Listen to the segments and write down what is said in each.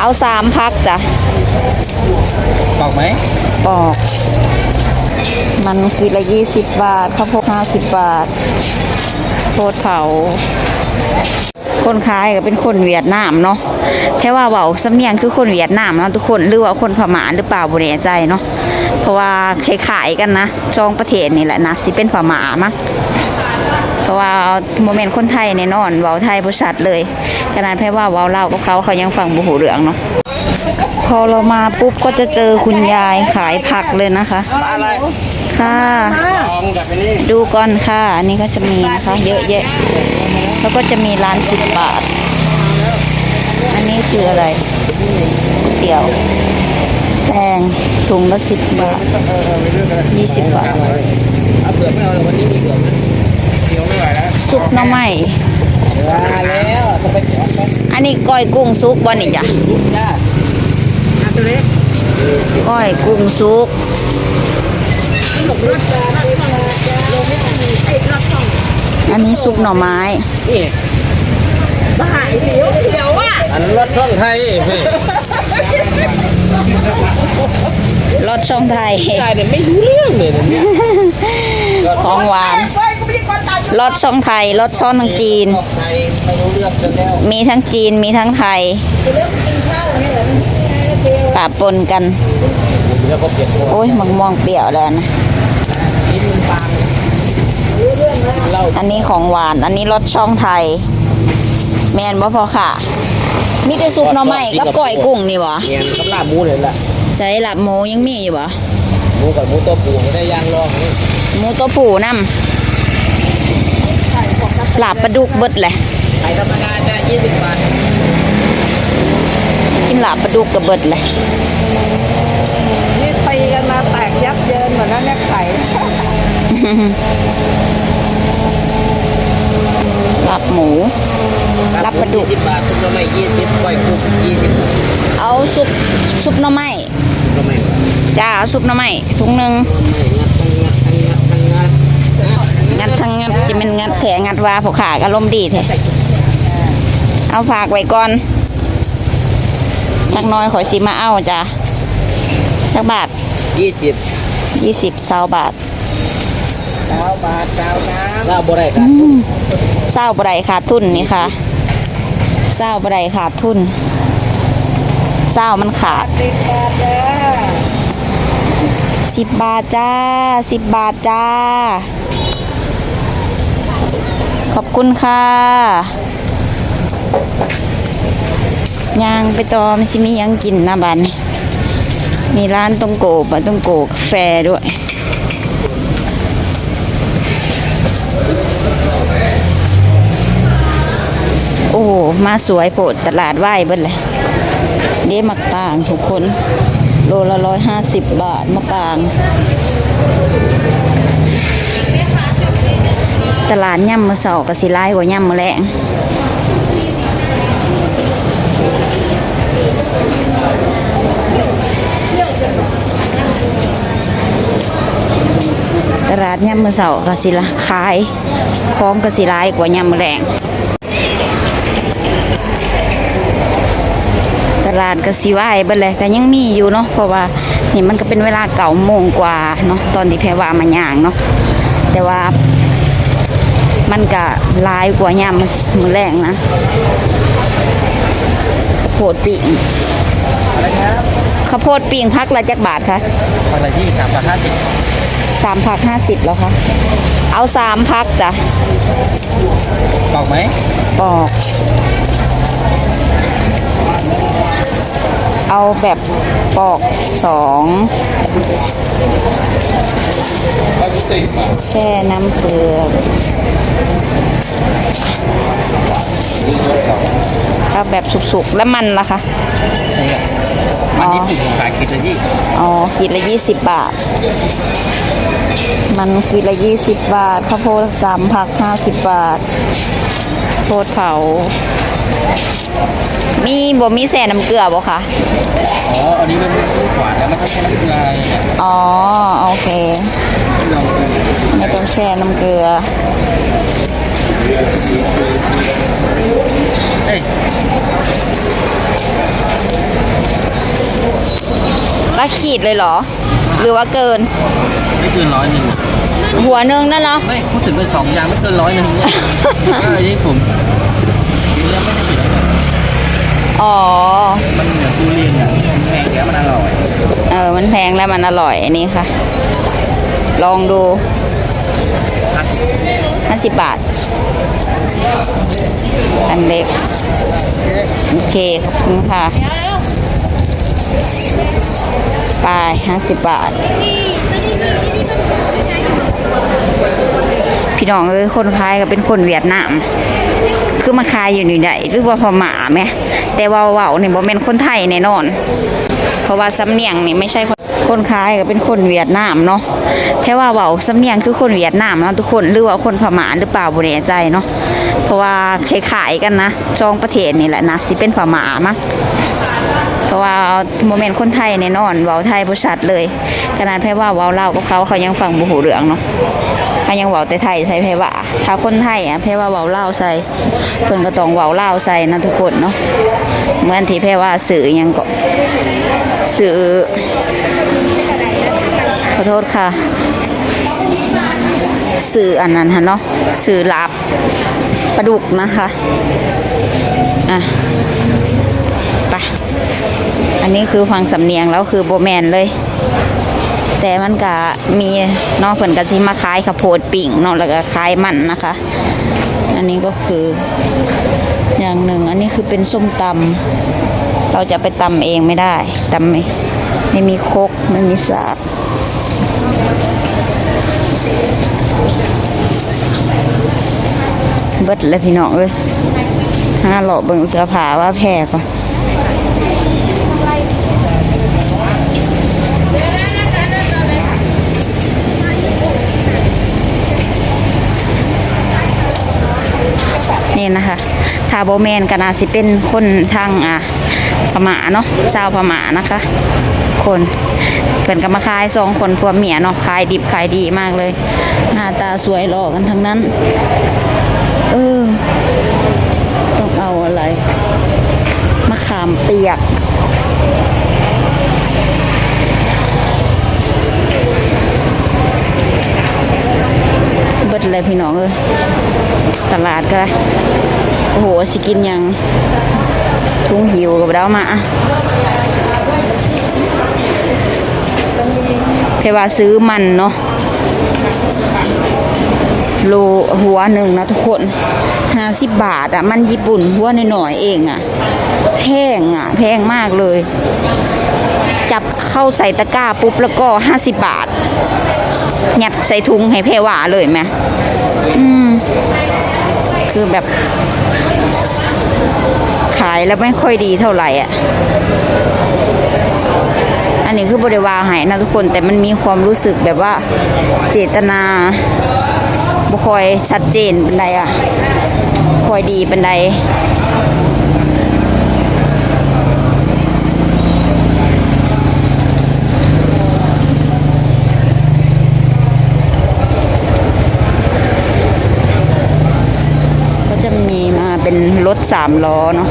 เอาสามพักจ้ะปอกไหมปอก มันขีดละยี่สิบบาทข้าวโพดห้าสิบบาทโพดเผา คนขายก็เป็นคนเวียดนามเนาะแค่ว่าเว้าสำเนียงคือคนเวียดนามเนาะทุกคนหรือว่าคนพม่าหรือเปล่าบ่แน่ใจเนาะเพราะว่าคล้ายๆกันนะสองประเทศนี่แหละนะสิเป็นพม่ามั้ง เพราะว่าโมเมนต์คนไทยแน่นอนเว้าไทยบ่ชัดเลยขนาดแค่ว่าเว้าลากับเขาเขายังฟังบ่หูเรื่องเนาะพอเรามาปุ๊บก็จะเจอคุณยายขายผักเลยนะคะ อะไรค่ะปองกับนี้ดูก่อนค่ะ อันนี้ก็จะมีนะคะ เยอะแยะ แล้วก็จะมีร้านสิบบาท อันนี้คืออะไรเตี๋ยวแตงถุงละสิบบาทยี่สิบบาท เอาเปลือกไม่เอาเลยวันนี้มีเปลือกไห ซุปหน่อไม้มาแล้วต้องไปขอกันอันนี้ก้อยกุ้งซุปบ่นี่จ้ะจ้าอันตัวเล็กก้อยกุ้งซุปอันนี้ซุปหน่อไม้นี่บ้าไอ้เสียวเสียวอะอันรถช่องไทยพี่รสช่องไทยยายเนี่ยไม่รู้เรื่องเลยเนี่ยของหวาน รสช่องไทยรสช่องทางจีนไทยไม่รู้เรื่องกันแล้วมีทั้งจีนมีทั้งไทยปะปนกันเดี๋ยวก็เปลี่ยนตัวโอ้ยมังม่วงเปรี้ยวแล้วนะนี่มันบางเล่าอันนี้ของหวาน อันนี้รสช่องไทย แมนบ่พอค่ะ มีแต่ซุปหน่อไม้กับก้อยกุ้งนี่บ่เนียนกับลาบหมูเลยล่ะใช้หลับหมูยังมีอยู่บ่หมูกับหมูตัวปูไม่ได้ย่างรองนี่หมูตัวผู้นํ หลาบปลาดุกเบิดแหละไข่ธรรมดาจ้ะ20บาท กินหลาบปลาดุกกับเบิดแหละนี่ตีกันมาแตกยับเยินหมดแล้วเนี่ยไข่หลับหมูรับปลาดุก20บาทคุณก็ไม่20ก้อยกุ้ง20เอาซุปซุปหน่อไม้ก็ไม่จ้าเอาซุปหน่อไม้ถุงหนึ่ง งัดทั้งงัดทั้งงัดทั้งงัดงัดทั้งงัดจะเป็นงัดแถงัดว่าผู้ขาก็ลมณ์ดีแท้เอาฝากไว้ก่อนทักน้อยขอยสิมาเอาจ้ะสักบาท20ยี่สิบเศร้าบาทเก้าบาทเก้าน้ลาบบ่ได้ครับเศร้าบไรขาดทุนนี่ค่ะเศร้าบไรขาดทุนเศร้ามันขาดำสิบบาทเลยสิบบาทจ้าสิบบาทจ้า ขอบคุณค่ะยางไปต่อมันสิมียังกินนะบันมีร้านตรงโกบะตรงโกกาแฟด้วยโอ้มาสวยโปรดตลาดไหวเบิดเลยเด้มักต่างทุกคน โลละร้อยห้าสิบบาทมะปาง ตลาดย่ำมือเสาร์กับสิไลายกว่าย่ำมือแรงตลาดย่ำมือเสาร์กับสิละขายของกับสิไลายกว่าย่ำมือแรงตลาดก็สิวายเบิดเลยก็ยังมีอยู่เนาะเพราะว่านี่มันก็เป็นเวลาเก่าโมงกว่าเนาะตอนที่แพรว่ามันย่างเนาะแต่ว่า มันก็หลายกว่ายามมื้อมื้อแรงนะข้าวโพดปิ้งอะไรครับข้าวโพดปิ้งพักละจักบาทคะพันละที่3บาท50สามพักห้าสิบแล้วค่ะเอาสามพักจ้ะปอกไหมปอกเอาแบบปอกสอง ปกติบาทแช่น้ำเกลือนี่ยกสองเอาแบบสุกๆ แล้วมันล่ะคะนี่ไงมันญี่ปุ่นขายกินละที่อ๋อขีดละยี่สิบบาท มันขีดละยี่สิบบาทข้าวโพดสามผักห้าสิบบาทโพดเผา มีบ่มีแส่น้ำเกลือบ่คะอ๋อ อันนี้มันลูกหวานแล้วมันต้องใช้น้ำเกลืออะไรเนี่ยอ๋อ โอเค ลองดูไม่ต้องแช่น้ำเกลือ เอ้ยละขีดเลยเหรอ หรือว่าเกิน ไม่เกินร้อยหนึ่งหัวหนึงนั่นเนาะไม่พูดถึงเป็นสองอย่างไม่เกินร้อยหนึ่งเนี่ยอันนี้ผม ยังไม่ได้เสียเลยอ๋อ มันเหมือนทุเรียนอะมันแพงแล้วมันอร่อยเออ มันแพงแล้วมันอร่อยอันนี้ค่ะ ลองดูห้าสิบ50บาท อันเล็ก โอเค ขอบคุณค่ะ ไป50บาท พี่น้องเอ้ยคนขายก็เป็นคนเวียดนาม คือมาขายอยู่นี่ได้หรือว่าพม่าไหมแต่ว่าเว้านี่บ่แม่นคนไทยแน่นอน เพราะว่าสำเนียงนี่ไม่ใช่คนคนขายก็เป็นคนเวียดนามเนาะแค่ว่าเว้าสำเนียงคือคนเวียดนามเนาะทุกคนหรือว่าคนพม่าหรือเปล่าบ่แน่ใจเนาะเพราะว่าคล้ายกันนะจองประเทศนี่แหละนะสิเป็นพม่ามั้งเพราะว่าโมเมนต์คนไทยแน่นอนเว้าไทยบ่ชัดเลยขนาดแพ่ว่าเว้าลากับเขาเขายังฟังบ่หูเรื่องเนาะ เขายังเว้าแต่ไทยใส่แพ่ว่าถ้าคนไทยอะแพ่ว่าเว้าลาวใส่เพิ่นก็ต้องเว้าลาวใส่นะทุกคนเนาะเหมือนที่แพ่ว่าสื่อยังก็สื่อขอโทษค่ะสื่ออันนั้นฮะเนาะสื่อลับปลาดุกนะคะอะไปอันนี้คือฟังสำเนียงแล้วคือโบแมนเลย แต่มันก็มีนอกเพิ่นก็สิมาขายข้าวโพดปิ่งเนาะแล้วก็ขายมันนะคะ อันนี้ก็คืออย่างหนึ่ง อันนี้คือเป็นส้มตำเราจะไปตำเองไม่ได้ตำไม่ไม่มีครกไม่มีสากเบิดเลยพี่น้องเลยห้าหล่อเบิ่งเสื้อผ้าว่าแพงก่อน นี่นะคะทาโบแมนกนาสิเป็นคนทางอะพม่าเนาะชาวพม่านะคะ คนเพิ่นก็มาขายสองคนพวกเมียเนาะขายดิบขายดีมากเลยหน้าตาสวยหล่อกันทั้งนั้นเออต้องเอาอะไรมะขามเปียกเบิดเลยพี่น้องเอ้ย ตลาดก็โอ้โหสิกินยังทุ่งหิวกับเรามาอะเพว่าซื้อมันเนาะโลหัวหนึ่งนะทุกคนห้าสิบบาทอะมันญี่ปุ่นหัวหน่อยๆเองอะแพงอะแพงมากเลย จับเข้าใส่ตะกร้าปุ๊บแล้วก็ห้าสิบบาทยัดใส่ถุงให้เพว่าเลยไหมอืม คือแบบ ขายแล้วไม่ค่อยดีเท่าไหร่อะ อันนี้คือบริวารหายนะทุกคนแต่มันมีความรู้สึกแบบว่าเจตนาบ่คอยชัดเจนเป็นไดอะค่อยดีเป็นได 3 ล้อเนาะ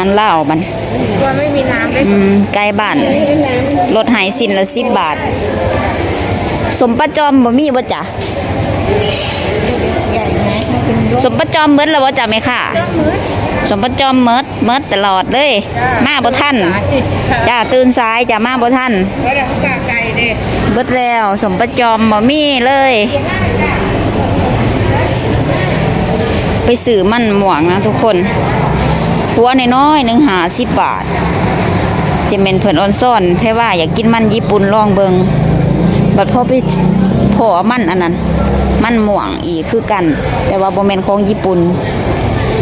าหารเล่าวมันว่าไม่มีน้ำเลยอืมไกลบ้านรถหายสินละสิบบาท สมประจอมบ่มีบ่จ้ะใหญ่ไหมสมประจอมเมิดแล้วบ่จ้ะแม่ค่ะ สมประจอมเมิดเมิดตลอดเลย มาบ่ทันจ้าตื่นสายจ้ามาบ่ทันแล้วเดี๋ยวเขากาไก่เด็ดเบิดแล้วสมประจอมบ่มีเลยไปซื้อมันหมวงนะทุกคน หัวน้อยๆหนึ่งหาสิบบาทจะเป็นเพิ่นออนซ่อนแพ่ว่าอยากกินมันญี่ปุ่นลองเบิงบัดพ่อไปพ่อมันอันนั้น มันหม่วงอีกคือกัน แต่ว่าบ่แม่นของญี่ปุ่น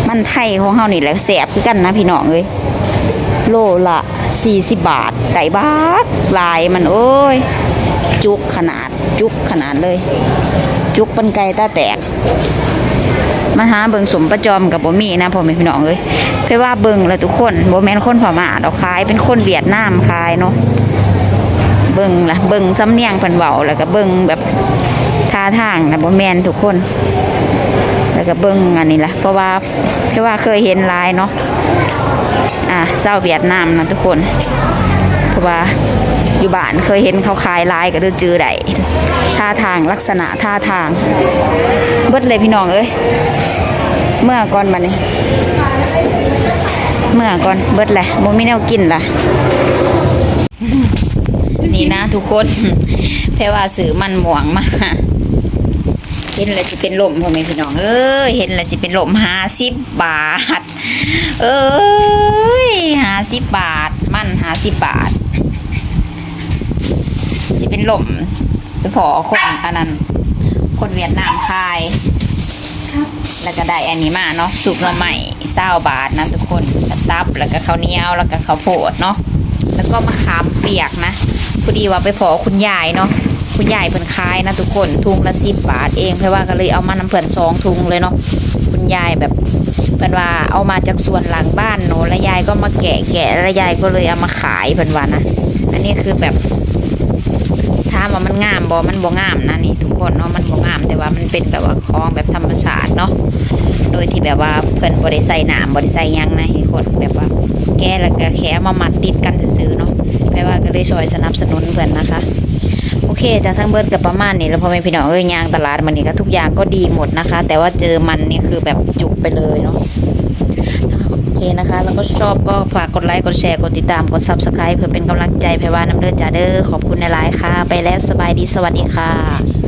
มันไทยของเฮานี่แหละแสบคือกันนะพี่น้องเอ้ยโลละ40บาทไก่บ้าลายมันโอ้ย จุกขนาดจุกขนาดเลย จุกเป็นไก่ตาแตก มาหาเบิงสมประจอมกับบ่มีนะพ่อแม่พี่น้องเอ้ยเพราะว่าเบิงแล้วทุกคนบ่แม่นคนพม่าดอกคายเป็นคนเวียดนามคายเนาะเบิงละเบิงสำเนียงเพิ่นเว้าแล้วก็เบิงแบบท่าทางนะบ่แม่นทุกคน แล้วก็เบิงอันนี้ละเพราะว่าเพราะว่าเคยเห็นลายเนาะอะเศร้าเวียดนามนะทุกคน ราะว่าอยู่บ้านเคยเห็นเขาขายลายก็เดือจือได้ท่าทางลักษณะท่าทาง เบิดเลยพี่น้องเอ้ยเมื่อก่อนบัดนี้เมื่อก่อนเบิดแหละบ่มีแนวกินล่ะนี่นะทุกคนแพรว่าซื้อมันหมวงมาเห็นแล้วสิเป็นลมพ่อแม่พี่น้องเอ้ยเห็นแล้วสิเป็นลมห้าสิบบาท เอ้ยห้าสิบบาท มันหาสิบบาท สิเป็นหล่มไปพอคนอันนั้น คนเวียดนามคาย แล้วก็ได้อันนี้มาเนาะสุกหน่อใหม่เศร้าบาทนะทุกคนกระตับแล้วก็ข้าวเหนียวแล้วก็ข้าวโพดเนาะแล้วก็มะขามเปียกนะพอดีว่าไปพอคุณยายเนาะคุณยายเพิ่นขายนะทุกคนทุงละสิบบาทเองเพราะว่าก็เลยเอามานำเพิ่นสองทุงเลยเนาะคุณยายแบบ เพิ่นว่าเอามาจากสวนหลังบ้านเนาะแล้วยายก็มาแกะแกะแล้วยายก็เลยเอามาขายเพิ่นว่านะอันนี้คือแบบถามว่ามันงามบ่มันบ่งามนะนี่ทุกคนเนาะมันบ่งามแต่ว่ามันเป็นแบบว่าคลองแบบธรรมชาติเนาะโดยที่แบบว่าเพิ่นบ่ได้ใส่น้ำบ่ได้ใส่ยังนะให้คนแบบว่า แก้แล้วก็แค่เอามามัดติดกันซื่อๆเนาะแปลว่าก็เลยช่วยสนับสนุนเพิ่นนะคะ โอเคจากทั้งเบิร์ดกับประมาณนี้แล้วพอแม่พี่น้องเอ้ยยางตลาดมันนี่ก็ทุกอย่างก็ดีหมดนะคะ แต่ว่าเจอมันนี่คือแบบจุกไปเลยเนาะโอเคนะคะ แล้วก็ชอบก็ฝากกดไลค์กดแชร์กดติดตามกดซับสไครป์เพื่อเป็นกำลังใจแพรว่าน้ำเลือดจ่าเด้อขอบคุณในไลน์ค่ะ ไปแล้วสบายดีสวัสดีค่ะ